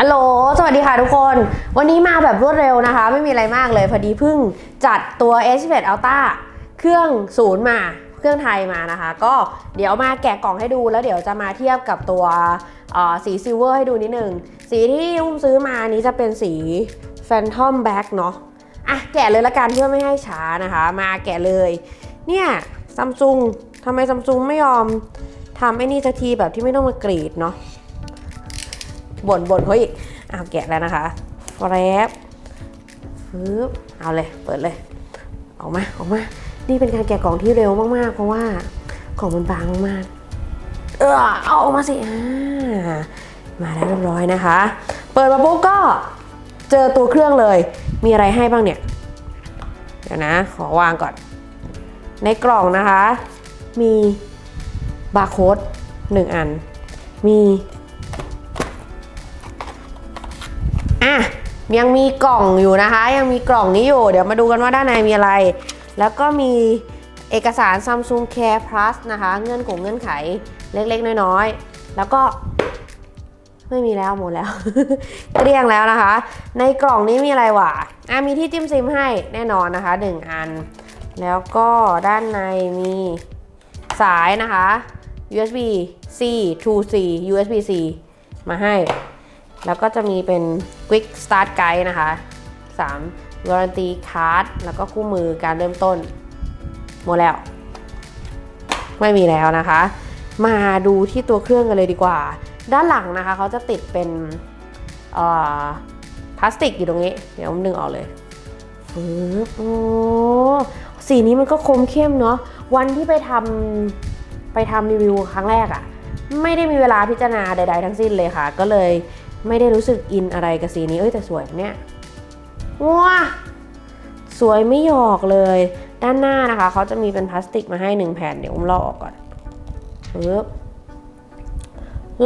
อัลโหล สวัสดีค่ะทุกคน วันนี้มาแบบรวดเร็วนะคะ ไม่มีอะไรมากเลย พอดีเพิ่งจัดตัว s 1 Ultra เครื่องศูนย์มา เครื่องไทยมานะคะ ก็เดี๋ยวมาแกะกล่องให้ดู แล้วเดี๋ยวจะมาเทียบกับตัวสีซิลเวอร์ให้ดูนิดนึง สีที่อุ้มซื้อมานี้จะเป็นสี Phantom Black เนาะ อะ แกะเลยละกันเพื่อไม่ให้ช้านะคะ มาแกะเลย เนี่ยซัมซุงทำไมซัมซุงไม่ยอมทำไอ้นี่สักทีแบบที่ไม่ต้องมากรีดเนาะ บ่นบ่นเขาอีกเอาแกะแล้วนะคะแฟบฟึบเอาเลย เปิดเลย ออกมา ออกมา นี่เป็นการแกะกล่องที่เร็วมากๆ เพราะว่ากล่องมันบางมากๆ เออเอาออกมาสิมาแล้วเรียบร้อยนะคะ เปิดมาปุ๊บก็เจอตัวเครื่องเลย มีอะไรให้บ้างเนี่ย เดี๋ยวนะ ขอวางก่อน ในกล่องนะคะ มีบาร์โค้ดหนึ่งอัน มี ยังมีกล่องอยู่นะคะ ยังมีกล่องนี้อยู่ เดี๋ยวมาดูกันว่าด้านในมีอะไร แล้วก็มีเอกสาร Samsung Care Plus นะคะ เงื่อนกงเงื่อนไขเล็กๆ น้อยๆ แล้วก็ไม่มีแล้วหมดแล้ว เกลี้ยงแล้วนะคะ ในกล่องนี้มีอะไรวะอะมีที่จิ้มซิมให้แน่นอนนะคะ 1 อัน แล้วก็ด้านในมีสายนะคะ USB C to C USB C มาให้ แล้วก็จะมีเป็น Quick Start Guide นะคะ 3 Warranty Card แล้วก็คู่มือการเริ่มต้น หมดแล้ว ไม่มีแล้วนะคะ มาดูที่ตัวเครื่องกันเลยดีกว่า ด้านหลังนะคะเขาจะติดเป็นพลาสติกอยู่ตรงนี้ เดี๋ยวผมดึงออกเลยฟึบโอ้สีนี้มันก็คมเข้มเนาะ วันที่ไปทำไปทำรีวิวครั้งแรกอะไม่ได้มีเวลาพิจารณาใด ๆ ทั้งสิ้นเลยค่ะ ก็เลย ไม่ได้รู้สึกอินอะไรกับสีนี้เอ้ยแต่สวยเนี่ยว้าสวยไม่หยอกเลย ด้านหน้านะคะเขาจะมีเป็นพลาสติกมาให้หนึ่งแผ่นเดี๋ยวอุ้มลอกออกก่อนปึ๊บ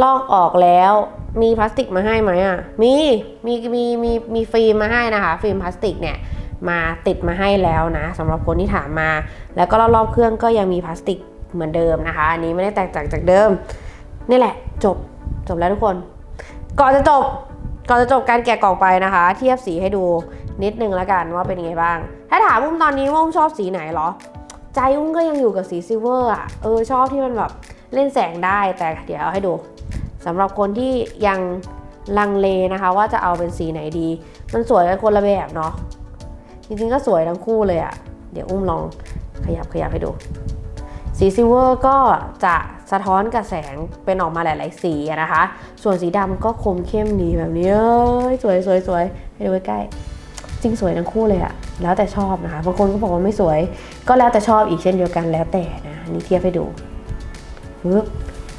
ลอกออกแล้วมีพลาสติกมาให้ไหมอะ มีมีมีมีมีฟิล์มมาให้นะคะ ฟิล์มพลาสติกเนี่ยมาติดมาให้แล้วนะสำหรับคนที่ถามมา แล้วก็รอบๆเครื่องก็ยังมีพลาสติกเหมือนเดิมนะคะ อันนี้ไม่ได้แตกต่างจากเดิม นี่แหละจบจบแล้วทุกคน ก่อนจะจบก่อนจะจบการแกะกล่องไปนะคะ เทียบสีให้ดูนิดนึงแล้วกันว่าเป็นยังไงบ้าง ถ้าถามอุ้มตอนนี้ว่าอุ้มชอบสีไหนเหรอ ใจอุ้มก็ยังอยู่กับสีซิลเวอร์อะเออชอบที่มันแบบเล่นแสงได้แต่เดี๋ยวเอาให้ดูสำหรับคนที่ยังลังเลนะคะ ว่าจะเอาเป็นสีไหนดี มันสวยกันคนละแบบเนาะจริงๆก็สวยทั้งคู่เลยอะเดี๋ยวอุ้มลองขยับขยับให้ดู สีซิลเวอร์ก็จะสะท้อนกับแสงเป็นออกมาหลาย ๆ สีนะคะ ส่วนสีดำก็คมเข้มดีแบบนี้เอ้ยสวยสวยสวยให้ดูใกล้ๆจริงสวยทั้งคู่เลยอะแล้วแต่ชอบนะคะบางคนก็บอกว่าไม่สวย ก็แล้วแต่ชอบอีกเช่นเดียวกันแล้วแต่นะนี่เทียบให้ดู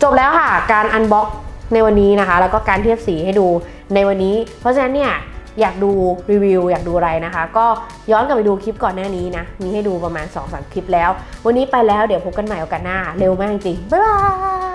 จบแล้วค่ะ การอันบ็อกในวันนี้นะคะ แล้วก็การเทียบสีให้ดูในวันนี้ เพราะฉะนั้นเนี่ย อยากดูรีวิวอยากดูอะไรนะคะ ก็ย้อนกลับไปดูคลิปก่อนหน้านี้นะ มีให้ดูประมาณ 2-3 คลิปแล้ว วันนี้ไปแล้วเดี๋ยวพบกันใหม่โอกาสหน้า เร็วมากจริงๆบ๊ายบาย